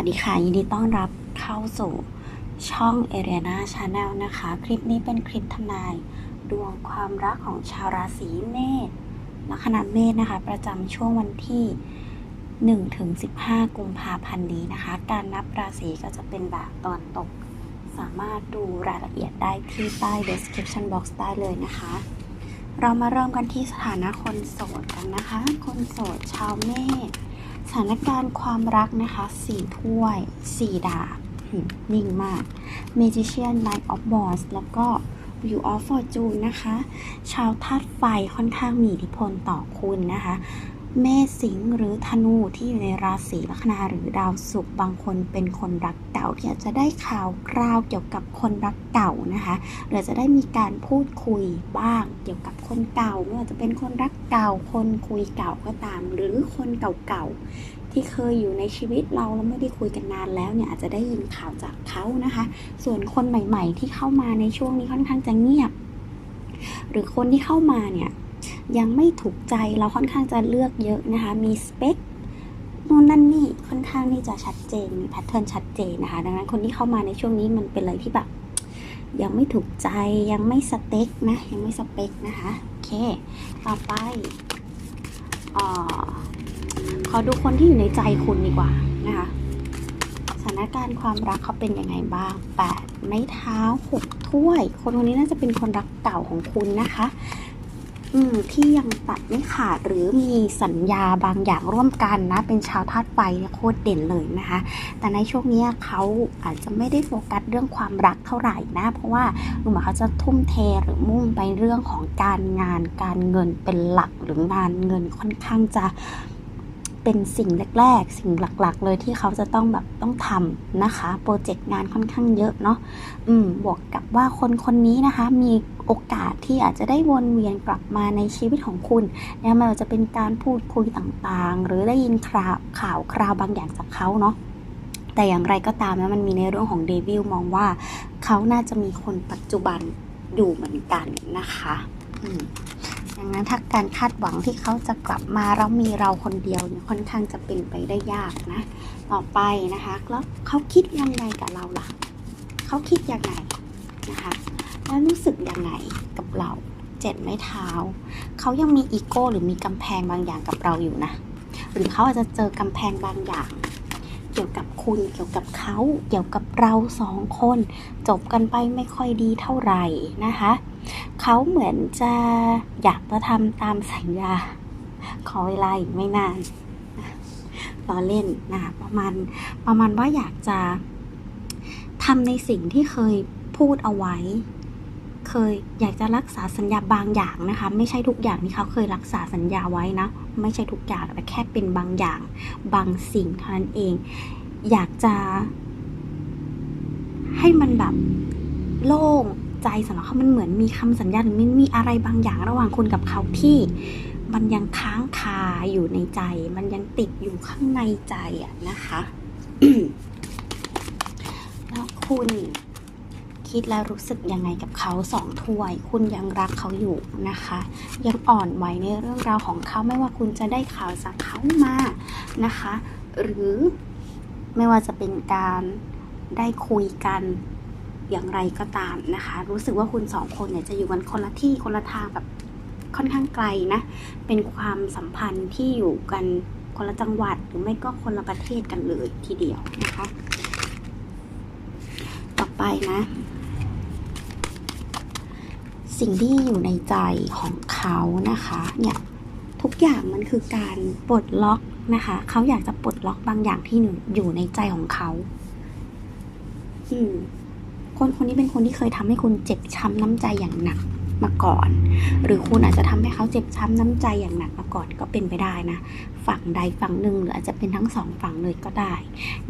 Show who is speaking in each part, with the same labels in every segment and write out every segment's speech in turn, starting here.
Speaker 1: วัสดีค่ะ ยินดีต้อนรับเข้าสู่ช่อง a r i a n a Channel นะคะ คลิปนี้เป็นคลิปทำนาย ดวงความรักของชาวราศีเมษลัคนาเมษนะคะ ประจำช่วงวันที่1ถึง15 กุมภาพันธ์นี้นะคะ การนับราศีก็จะเป็นแบบตอนตก สามารถดูรายละเอียดได้ที่ใต้ description box ได้เลยนะคะ เรามาเริ่มกันที่สถานะคนโสดกันนะคะ คนโสดชาวเมษ สถานการณ์ความรักนะคะสี่ถ้วยสี่ดาบนิ่งมาก Magician Knight of Wands แล้วก็ View of Fortune นะคะ ชาวธาตุไฟค่อนข้างมีอิทธิพลต่อคุณนะคะ เมษสิงห์หรือธนูที่อยู่ในราศีลัคนาหรือดาวศุกร์บางคนเป็นคนรักเก่าที่อาจจะได้ข่าวคราวเกี่ยวกับคนรักเก่านะคะหรือจะได้มีการพูดคุยบ้างเกี่ยวกับคนเก่าไม่ว่าจะเป็นคนรักเก่า คนคุยเก่าก็ตาม หรือคนเก่าๆที่เคยอยู่ในชีวิตเราแล้วไม่ได้คุยกันนานแล้วเนี่ยอาจจะได้ยินข่าวจากเขานะคะ ส่วนคนใหม่ ๆ ที่เข้ามาในช่วงนี้ค่อนข้างจะเงียบ หรือคนที่เข้ามาเนี่ย ยังไม่ถูกใจเราค่อนข้างจะเลือกเยอะนะคะ มีสเปคนู่นนั่นนี่ค่อนข้างที่จะชัดเจนมีแพทเทิร์นชัดเจนนะคะ ดังนั้นคนที่เข้ามาในช่วงนี้มันเป็นอะไรที่แบบยังไม่ถูกใจยังไม่สเต็กนะ ยังไม่สเปคนะคะโอเค ต่อไปอ่าขอดูคนที่อยู่ในใจคุณดีกว่านะคะสถานการณ์ความรักเขาเป็นยังไงบ้างแปดไม้เท้าหกถ้วย คนคนนี้น่าจะเป็นคนรักเก่าของคุณนะคะ ที่ยังตัดไม่ขาดหรือมีสัญญาบางอย่างร่วมกันนะ เป็นชาวธาตุไฟเนี่ยโคตรเด่นเลยนะคะ แต่ในช่วงนี้เขาอาจจะไม่ได้โฟกัสเรื่องความรักเท่าไหร่นะ เพราะว่าดูเหมือนเขาจะทุ่มเทหรือมุ่งไปเรื่องของการงานการเงินเป็นหลักหรืองานเงินค่อนข้างจะเป็นสิ่งแรกๆ สิ่งหลักๆ เลยที่เขาจะต้องแบบต้องทำนะคะ โปรเจกต์งานค่อนข้างเยอะเนาะ อืม บวกกับว่าคนคนนี้นะคะ มี โอกาสที่อาจจะได้วนเวียนกลับมาในชีวิตของคุณนะไม่ว่าจะเป็นการพูดคุยต่างๆ หรือได้ยินข่าวข่าวคราวบางอย่างจากเขาเนาะแต่อย่างไรก็ตามนะมันมีในเรื่องของเดวิลมองว่า เขาน่าจะมีคนปัจจุบันอยู่เหมือนกันนะคะอืมดังนั้นถ้าการคาดหวังที่เขาจะกลับมาแล้วมีเราคนเดียวเนี่ยค่อนข้างจะเป็นไปได้ยากนะ ต่อไปนะคะแล้วเขาคิดยังไงกับเราล่ะ เขาคิดยังไงนะคะ แล้วรู้สึกยังไงกับเราเจ็ดไม้เท้า เขายังมีอีโก้หรือมีกำแพงบางอย่างกับเราอยู่นะ หรือเขาอาจจะเจอกำแพงบางอย่าง เกี่ยวกับคุณเกี่ยวกับเขาเกี่ยวกับเราสองคน จบกันไปไม่ค่อยดีเท่าไหร่นะคะ เขาเหมือนจะอยากจะทำตามสัญญา ขอเวลาอีกไม่นานล้อเล่นนะประมาณประมาณว่าอยากจะทำในสิ่งที่เคยพูดเอาไว้ เคยอยากจะรักษาสัญญาบางอย่างนะคะ ไม่ใช่ทุกอย่างที่เขาเคยรักษาสัญญาไว้นะ ไม่ใช่ทุกอย่างแต่แค่เป็นบางอย่าง บางสิ่งเท่านั้นเอง อยากจะ ให้มันแบบโล่งใจสำหรับเขามันเหมือนมีคำสัญญาหรือมันมีอะไรบางอย่างระหว่างคุณกับเขาที่มันยังค้างคาอยู่ในใจ มันยังติดอยู่ข้างในใจอะนะคะ แล้วคุณ คิดแล้วรู้สึกยังไงกับเขาสองถ้วย คุณยังรักเขาอยู่นะคะ ยังอ่อนไหวในเรื่องราวของเขาไม่ว่าคุณจะได้ข่าวจากเขามานะคะ หรือไม่ว่าจะเป็นการได้คุยกันอย่างไรก็ตามนะคะ รู้สึกว่าคุณสองคนเนี่ยจะอยู่กันคนละที่คนละทางแบบค่อนข้างไกลนะ เป็นความสัมพันธ์ที่อยู่กันคนละจังหวัดหรือไม่ก็คนละประเทศกันเลยทีเดียวนะคะ ต่อไปนะ สิ่งที่อยู่ในใจของเขานะคะเนี่ยทุกอย่างมันคือการปลดล็อกนะคะ เขาอยากจะปลดล็อกบางอย่างที่อยู่ในใจของเขา อืม คนคนนี้เป็นคนที่เคยทำให้คุณเจ็บช้ำน้ำใจอย่างหนักมาก่อน หรือคุณอาจจะทำให้เขาเจ็บช้ำน้ำใจอย่างหนักมาก่อนก็เป็นไปได้นะ ฝั่งใดฝั่งหนึ่งหรืออาจจะเป็นทั้งสองฝั่งเลยก็ได้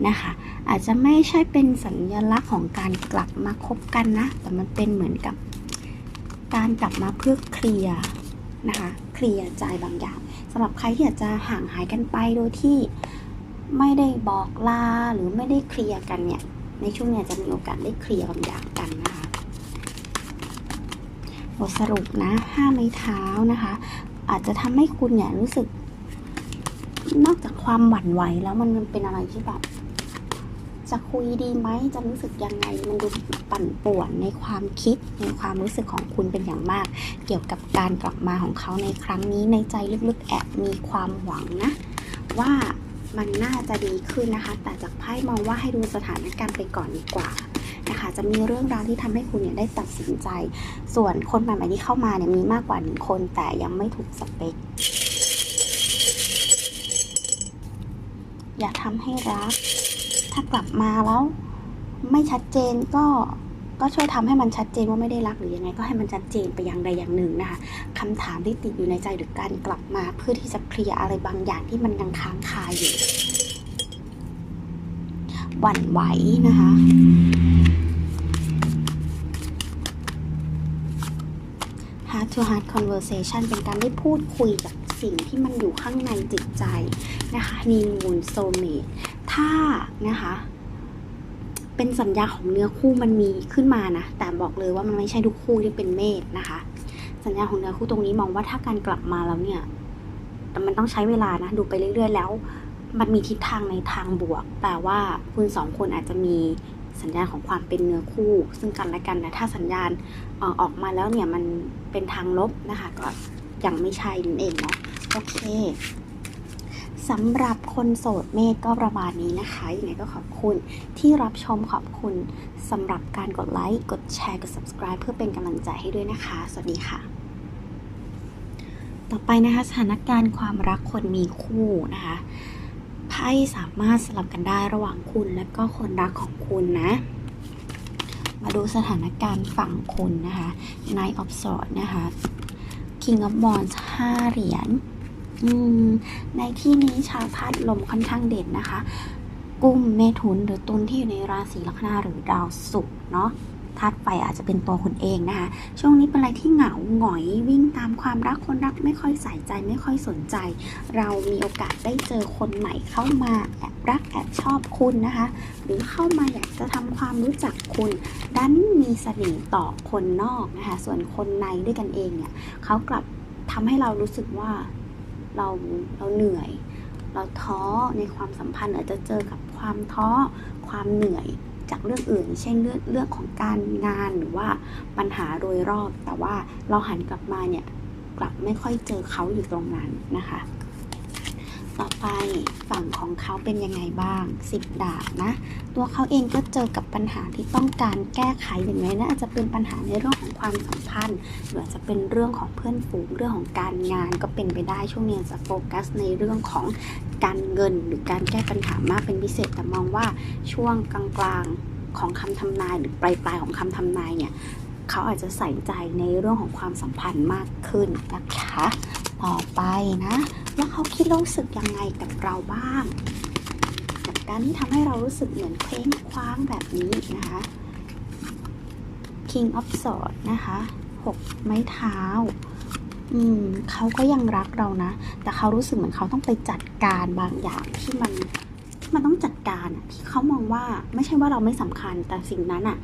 Speaker 1: นะคะ อาจจะไม่ใช่เป็นสัญลักษณ์ของการกลับมาคบกันนะ แต่มันเป็นเหมือนกับ การกลับมาเพื่อเคลียร์นะคะเคลียร์ใจบางอย่างสำหรับใครที่อาจจะห่างหายกันไปโดยที่ไม่ได้บอกลาหรือไม่ได้เคลียร์กันเนี่ยในช่วงเนี้ยจะมีโอกาสได้เคลียร์บางอย่างกันนะคะบทสรุปนะห้าไม้เท้านะคะ อาจจะทำให้คุณเนี่ยรู้สึก นอกจากความหวั่นไหวแล้วมันเป็นอะไรที่แบบ จะคุยดีไหมจะรู้สึกยังไง มันดูปั่นป่วนในความคิดในความรู้สึกของคุณเป็นอย่างมาก เกี่ยวกับการกลับมาของเขาในครั้งนี้ในใจลึกๆแอบมีความหวังนะ ว่ามันน่าจะดีขึ้นนะคะ แต่จากไพ่มองว่าให้ดูสถานการณ์ไปก่อนดีกว่านะคะจะมีเรื่องราวที่ทำให้คุณเนี่ยได้ตัดสินใจ ส่วนคนใหม่ๆที่เข้ามาเนี่ยมีมากกว่าหนึ่งคน แต่ยังไม่ถูกสเปค อย่าทำให้รัก ถ้ากลับมาแล้วไม่ชัดเจนก็ก็ช่วยทำให้มันชัดเจนว่าไม่ได้รักหรือยังไง ก็ให้มันชัดเจนไปอย่างใดอย่างหนึ่งนะคะคำถามที่ติดอยู่ในใจหรือการกลับมาเพื่อที่จะเคลียร์อะไรบางอย่างที่มันยังค้างคาอยู่หวั่นไหวนะคะ heart to heart conversation เป็นการได้พูดคุยกับสิ่งที่มันอยู่ข้างในจิตใจนะคะนีมูลโซเมต ถ้านะคะ เป็นสัญญาของเนื้อคู่มันมีขึ้นมานะ แต่บอกเลยว่ามันไม่ใช่ทุกคู่ที่เป็นเมษนะคะ สัญญาของเนื้อคู่ตรงนี้มองว่าถ้าการกลับมาแล้วเนี่ยแต่มันต้องใช้เวลานะดูไปเรื่อย ๆ แล้ว มันมีทิศทางในทางบวก แต่ว่าคุณสองคนอาจจะมีสัญญาณของความเป็นเนื้อคู่ ซึ่งกันและกันนะถ้าสัญญาณออออกมาแล้วเนี่ยมันเป็นทางลบนะคะ ก็ยังไม่ใช่นั่นเองเนาะโอเค สำหรับคนโสดเมษก็ประมาณนี้นะคะยังไงก็ขอบคุณที่รับชมขอบคุณสำหรับการกดไลค์กดแชร์กด subscribe เพื่อเป็นกำลังใจให้ด้วยนะคะ สวัสดีค่ะ ต่อไปนะคะสถานการณ์ความรักคนมีคู่นะคะไพ่สามารถสลับกันได้ระหว่างคุณและก็คนรักของคุณนะ มาดูสถานการณ์ฝั่งคุณนะคะ Knight of Swords นะคะ King of Wands ห้าเหรียญ ในที่นี้ชาวธาตุลมค่อนข้างเด่นนะคะ กุ้มเมถุนหรือตุลที่อยู่ในราศีลัคนาหรือดาวศุกร์เนาะธาตุไฟอาจจะเป็นตัวคุณเองนะคะ ช่วงนี้เป็นอะไรที่เหงาหงอยวิ่งตามความรักคนรักไม่ค่อยใส่ใจไม่ค่อยสนใจ เรามีโอกาสได้เจอคนใหม่เข้ามาแอบรักแอบชอบคุณนะคะ หรือเข้ามาอยากจะทำความรู้จักคุณดันมีเสน่ห์ต่อคนนอกนะคะ ส่วนคนในด้วยกันเองเนี่ยเขากลับทำให้เรารู้สึกว่า เราเราเหนื่อย เราท้อในความสัมพันธ์อาจจะเจอกับความท้อความเหนื่อยจากเรื่องอื่น เช่นเรื่องเรื่องของการงานหรือว่าปัญหาโดยรอบ แต่ว่าเราหันกลับมาเนี่ยกลับไม่ค่อยเจอเขาอยู่ตรงนั้นนะคะ ต่อไปฝั่งของเขาเป็นยังไงบ้างสิบดาบนะ ตัวเขาเองก็เจอกับปัญหาที่ต้องการแก้ไขอย่างไรนะอาจจะเป็นปัญหาในเรื่องของความสัมพันธ์ หรืออาจจะเป็นเรื่องของเพื่อนฝูงเรื่องของการงานก็เป็นไปได้ช่วงนี้จะโฟกัสในเรื่องของการเงินหรือการแก้ปัญหามากเป็นพิเศษแต่มองว่าช่วงกลางๆของคำทำนายหรือปลายๆของคำทำนายเนี่ยเขาอาจจะใส่ใจในเรื่องของความสัมพันธ์มากขึ้นนะคะ ต่อไปนะ ว่าเขาคิดรู้สึกยังไงกับเราบ้างกับการที่ทำให้เรารู้สึกเหมือนเคว้งคว้างแบบนี้นะคะ King of Swords นะคะหกไม้เท้า อืมเขาก็ยังรักเรานะ แต่เขารู้สึกเหมือนเขาต้องไปจัดการบางอย่างที่มันที่มันต้องจัดการอะที่เขามองว่าไม่ใช่ว่าเราไม่สำคัญแต่สิ่งนั้นอะ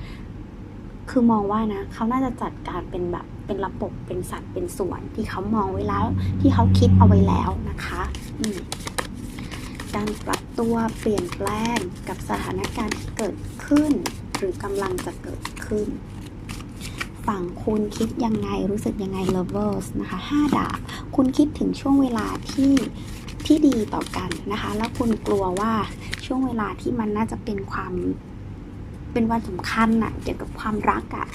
Speaker 1: คือมองว่านะเขาน่าจะจัดการเป็นแบบ เป็นระบบเป็นสัตว์เป็นส่วนที่เขามองไว้แล้ว ที่เขาคิดเอาไว้แล้วนะคะการปรับตัวเปลี่ยนแปลงกับสถานการณ์ที่เกิดขึ้น หรือกำลังจะเกิดขึ้น ฝั่งคุณคิดยังไงรู้สึกยังไง lovers นะคะห้าดาบคุณคิดถึงช่วงเวลาที่ที่ดีต่อกันนะคะ แล้วคุณกลัวว่าช่วงเวลาที่มันน่าจะเป็นความเป็นวันสำคัญอะเกี่ยวกับความรักอะ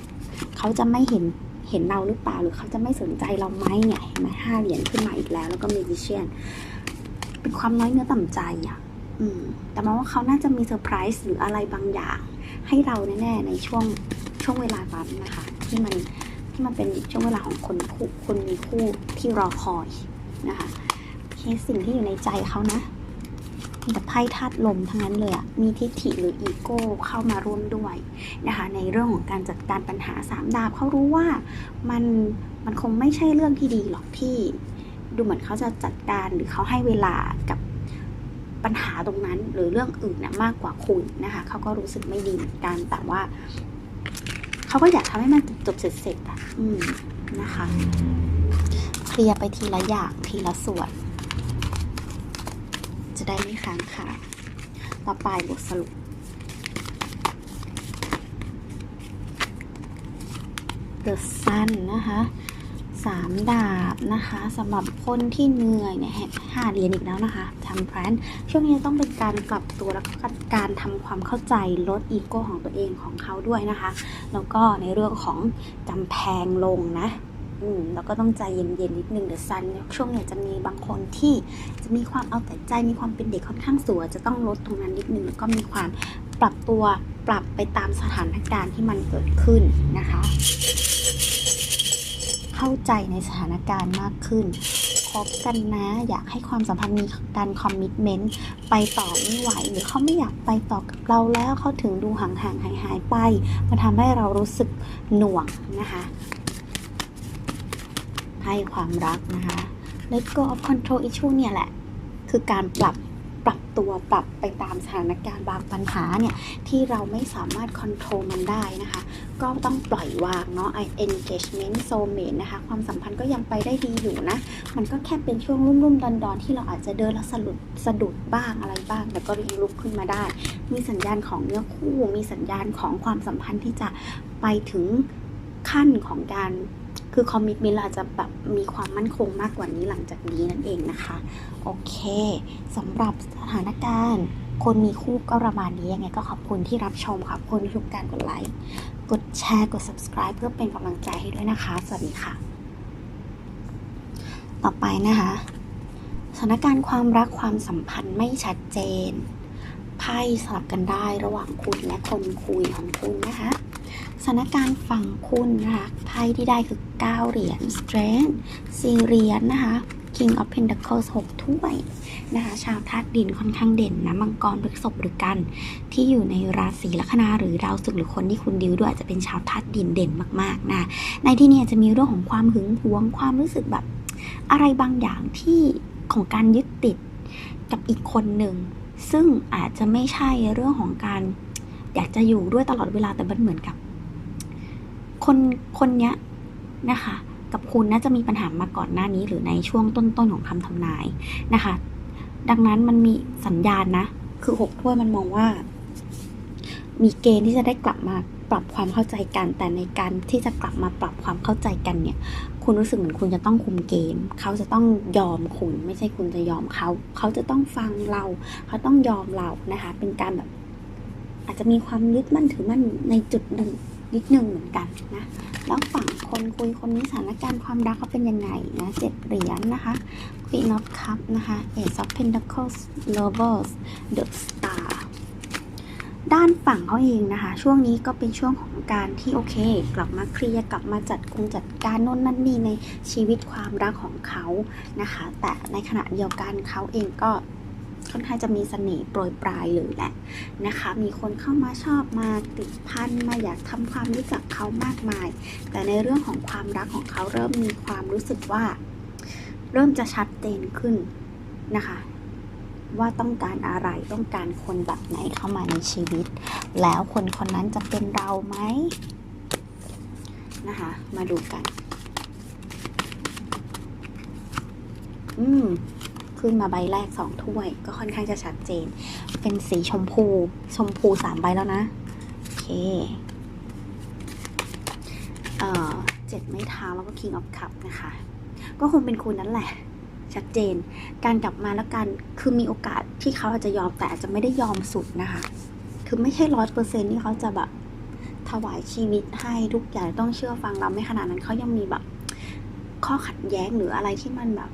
Speaker 1: เขาจะไม่เห็น เห็นเราหรือเปล่าหรือเขาจะไม่สนใจเราไหมเนี่ยเห็นไหมห้าเหรียญขึ้นมาอีกแล้ว แล้วก็ magician เป็นความน้อยเนื้อต่ำใจอะอืม แต่มองว่าเขาน่าจะมีเซอร์ไพรส์หรืออะไรบางอย่าง ให้เราแน่ๆในช่วงช่วงเวลานั้นนะคะ ที่มันที่มันเป็นช่วงเวลาของคนคู่คนมีคู่ที่รอคอยนะคะโอเคสิ่งที่อยู่ในใจเขานะ มีแต่ไพ่ธาตุลมทั้งนั้นเลยอะมีทิฏฐิหรืออีโก้เข้ามาร่วมด้วยนะคะ ในเรื่องของการจัดการปัญหาสามดาบเขารู้ว่ามันมันคงไม่ใช่เรื่องที่ดีหรอกที่ ดูเหมือนเขาจะจัดการหรือเขาให้เวลากับปัญหาตรงนั้นหรือเรื่องอื่นนะมากกว่าคุณนะคะเขาก็รู้สึกไม่ดีเหมือนกันแต่ว่าเขาก็อยากทำให้มันจบเสร็จๆอะอืมนะคะเคลียร์ไปทีละอย่างทีละส่วน ได้ไม่ค้างค่ะต่อไปบทสรุป The Sun นนะคะสามดาบนะคะสำหรับคนที่เหนื่อยเนี่ยห้าเหรียญอีกแล้วนะคะทำแพลนช่วงนี้ต้องเป็นการกลับตัวแล้วก็การทำความเข้าใจลดอีโก้ของตัวเองของเขาด้วยนะคะ แล้วก็ในเรื่องของกำแพงลงนะ อืมแล้วก็ต้องใจเย็นๆนิดนึงเดอะซันช่วงเนี่ยจะมีบางคนที่จะมีความเอาแต่ใจมีความเป็นเด็กค่อนข้างสวยจะต้องลดตรงนั้นนิดนึงแล้วก็มีความปรับตัวปรับไปตามสถานการณ์ที่มันเกิดขึ้นนะคะ เข้าใจในสถานการณ์มากขึ้นคบกันนะอยากให้ความสัมพันธ์มีการคอมมิชเมนต์ไปต่อไม่ไหวหรือเขาไม่อยากไปต่อกับเราแล้วเขาถึงดูห่างๆหายๆไปมันทำให้เรารู้สึกหน่วงนะคะ ให้ความรักนะคะ Let go of control issue เนี่ยแหละ คือการปรับปรับตัวปรับไปตามสถานการณ์บางปัญหาเนี่ย ที่เราไม่สามารถ control มันได้นะคะ ก็ต้องปล่อยวางเนาะ engagement soulmate นะคะ ความสัมพันธ์ก็ยังไปได้ดีอยู่นะ มันก็แค่เป็นช่วงรุ่มๆดอนๆ ที่เราอาจจะเดินแล้วสะดุดสะดุดบ้างอะไรบ้าง แต่ก็ยังลุกขึ้นมาได้ มีสัญญาณของเนื้อคู่ มีสัญญาณของความสัมพันธ์ที่จะไปถึงขั้นของการ คือคอมมิ t เมนต์เราอาจจะแบบมีความมั่นคงมากกว่านี้หลังจากนี้นั่นเองนะคะ โอเคสำหรับสถานการณ์ คนมีคู่ก็ประมาณนี้ยังไงก็ขอบคุณที่รับชมขอบคุณทุกการกดไลค์กดแชร์กด subscribe เพื่อเป็นกำลังใจให้ด้วยนะคะ สวัสดีค่ะ ต่อไปนะคะ สถานการณ์ความรักความสัมพันธ์ไม่ชัดเจน ไพ่สลับกันได้ระหว่างคุณและคนคุยของคุณนะคะสถานการณ์ฝั่งคุณนะคะไพ่ที่ได้คือ 9 เหรียญ strength 4 เหรียญนะคะ king of pentacles 6 ถ้วยนะคะชาวธาตุดินค่อนข้างเด่นนะมังกรพฤษภหรือกัน ที่อยู่ในราศีลัคนาหรือดาวศุกร์หรือคนที่คุณดิวด้วยอาจจะเป็นชาวธาตุดินเด่นมากๆนะในที่นี้จะมีเรื่องของความหึงหวงความรู้สึกแบบ อะไรบางอย่างที่ของการยึดติดกับอีกคนหนึ่ง ซึ่งอาจจะไม่ใช่เรื่องของการอยากจะอยู่ด้วยตลอดเวลาแต่มันเหมือนกับ คนคนเนี้ยนะคะ กับคุณน่าจะมีปัญหามาก่อนหน้านี้ หรือในช่วงต้นๆของคำทำนายนะคะ ดังนั้นมันมีสัญญาณนะ คือหกถ้วยมันมองว่า มีเกณฑ์ที่จะได้กลับมา ปรับความเข้าใจกัน แต่ในการที่จะกลับมาปรับความเข้าใจกันเนี่ย คุณรู้สึกเหมือนคุณจะต้องคุมเกม เขาจะต้องยอมคุณ ไม่ใช่คุณจะยอมเขา เขาจะต้องฟังเรา เขาต้องยอมเรานะคะ เป็นการแบบ อาจจะมีความยึดมั่นถือมั่นในจุดหนึ่งนิดหนึ่งเหมือนกันนะแล้วฝั่งคนคุยคนนี้สถานการณ์ความรักเขาเป็นยังไงนะเจ็ดเหรียญนะคะ Queen of Cups นะคะ Ace of Pentacles Lovers The Star ด้านฝั่งเขาเองนะคะ ช่วงนี้ก็เป็นช่วงของการที่โอเค กลับมาเคลียร์กลับมาจัดกงจัดการโน่นนั่นนี่ในชีวิตความรักของเขานะคะ แต่ในขณะเดียวกันเขาเองก็ค่อนข้างจะมีเสน่ห์โปรยปลายเลยแหละนะคะ มีคนเข้ามาชอบมาติดพันมาอยากทำความรู้จักเขามากมาย แต่ในเรื่องของความรักของเขาเริ่มมีความรู้สึกว่า เริ่มจะชัดเจนขึ้นนะคะ ว่าต้องการอะไรต้องการคนแบบไหนเข้ามาในชีวิต แล้วคนคนนั้นจะเป็นเราไหมนะคะ มาดูกัน อืมขึ้นมาใบแรกสองถ้วย ก็ค่อนข้างจะชัดเจน เป็นสีชมพู ชมพูสามใบแล้วนะ โอเค เอ่อเจ็ดไม้เท้าแล้วก็ King of Cup นะคะ ก็คงเป็นคุณนั่นแหละ ชัดเจน การกลับมาแล้วกันคือมีโอกาสที่เขาอาจจะยอมแต่อาจจะไม่ได้ยอมสุดนะคะ คือไม่ใช่ร้อยเปอร์เซ็นที่เขาจะแบบถวายชีวิตให้ทุกอย่างต้องเชื่อฟังเราไม่ขนาดนั้นเขายังมีแบบ ข้อขัดแย้งหรืออะไรที่มันแบบ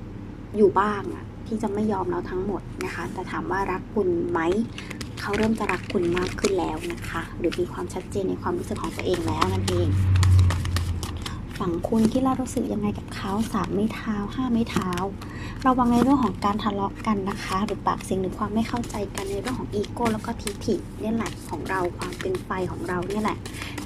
Speaker 1: อยู่บ้างอะที่จะไม่ยอมเราทั้งหมดนะคะ แต่ถามว่ารักคุณไหมเขาเริ่มจะรักคุณมากขึ้นแล้วนะคะ หรือมีความชัดเจนในความรู้สึกของตัวเองแล้วนั่นเอง ฝั่งคุณที่เรารู้สึกยังไงกับเขาสามไม่เท้าห้าไม่เท้า ระวังในเรื่องของการทะเลาะกันนะคะ หรือปากเสียงหรือความไม่เข้าใจกันในเรื่องของอีโก้แล้วก็ทิฐิเนี่ยแหละของเราความเป็นไฟของเราเนี่ยแหละ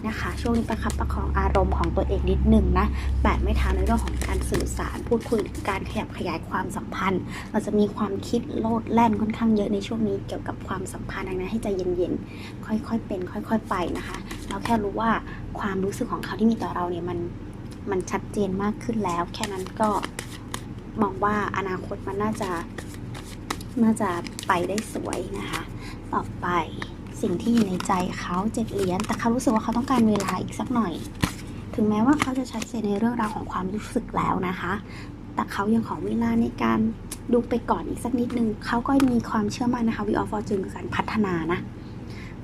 Speaker 1: นะคะ ช่วงนี้ประคับประคองอารมณ์ของตัวเองนิดนึงนะแปดไม่เท้าในเรื่องของการสื่อสารพูดคุยการขยับขยายความสัมพันธ์ เราจะมีความคิดโลดแล่นค่อนข้างเยอะในช่วงนี้เกี่ยวกับความสัมพันธ์ดังนั้นให้ใจเย็นๆค่อยๆเป็น ค่อย ๆ ไปนะคะ เราแค่รู้ว่าความรู้สึกของเขาที่มีต่อเราเนี่ยมัน มันชัดเจนมากขึ้นแล้ว แค่นั้นก็มองว่าอนาคตมันน่าจะน่าจะไปได้สวยนะคะ ต่อไปสิ่งที่อยู่ในใจเขาเจ็ดเหรียญแต่เขารู้สึกว่าเขาต้องการเวลาอีกสักหน่อย ถึงแม้ว่าเขาจะชัดเจนในเรื่องราวของความรู้สึกแล้วนะคะ แต่เขายังขอเวลาในการดูไปก่อนอีกสักนิดนึงเขาก็มีความเชื่อมั่นนะคะวิออฟฟอร์จูนคือการพัฒนานะ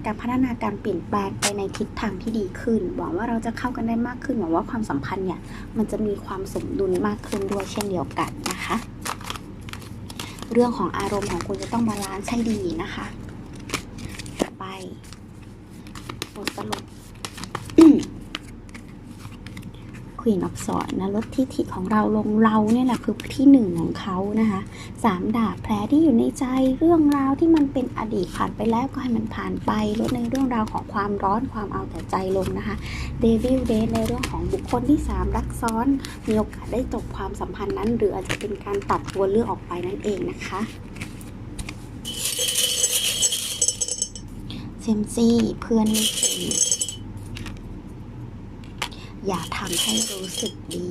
Speaker 1: การพัฒนาการเปลี่ยนแปลงไปในทิศทางที่ดีขึ้น หวังว่าเราจะเข้ากันได้มากขึ้นหวังว่าความสัมพันธ์เนี่ยมันจะมีความสมดุลมากขึ้นด้วยเช่นเดียวกันนะคะ เรื่องของอารมณ์ของคุณจะต้องบาลานซ์ให้ดีนะคะ ต่อไปบทสรุป ควีนออฟสอนนะลดทิฐิของเราลงเราเนี่ยแหละคือที่หนึ่งของเขานะคะสามดาบแผลที่อยู่ในใจเรื่องราวที่มันเป็นอดีตผ่านไปแล้วก็ให้มันผ่านไปลดในเรื่องราวของความร้อนความเอาแต่ใจลงนะคะเดวิลเดในเรื่องของบุคคลที่สามรักซ้อน มีโอกาสได้จบความสัมพันธ์นั้น หรืออาจจะเป็นการตัดตัวเลือกออกไปนั่นเองนะคะเซมซี่เพื่อนไม่ อย่าทำให้รู้สึกดี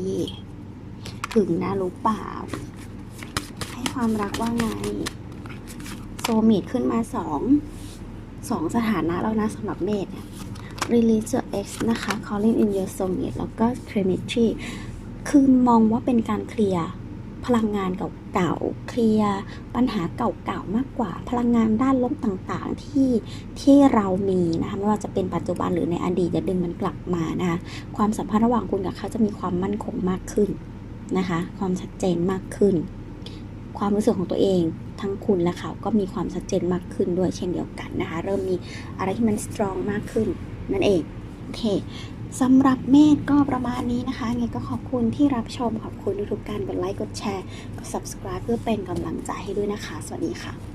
Speaker 1: ถึงนะรู้เปล่า ให้ความรักว่าไง โซมิดขึ้นมาสองสองสถานะแล้วนะสำหรับเมธเนี่ย release your ex นะคะ calling in your soulmate แล้วก็ chemistry คือมองว่าเป็นการเคลียร์พลังงานเก่าๆ เคลียร์ปัญหาเก่าๆมากกว่า พลังงานด้านลบต่างๆที่ที่เรามีนะคะไม่ว่าจะเป็นปัจจุบันหรือในอดีตจะดึงมันกลับมานะคะความสัมพันธ์ระหว่างคุณกับเขาจะมีความมั่นคงมากขึ้นนะคะ ความชัดเจนมากขึ้น ความรู้สึกของตัวเองทั้งคุณและเขาก็มีความชัดเจนมากขึ้นด้วยเช่นเดียวกันนะคะ เริ่มมีอะไรที่มันสตรองมากขึ้นนั่นเองโอเค สำหรับเมธก็ประมาณนี้นะคะไงก็ขอบคุณที่รับชมขอบคุณทุกการกดไลค์กดแชร์กด subscribe เพื่อเป็นกำลังใจให้ด้วยนะคะ สวัสดีค่ะ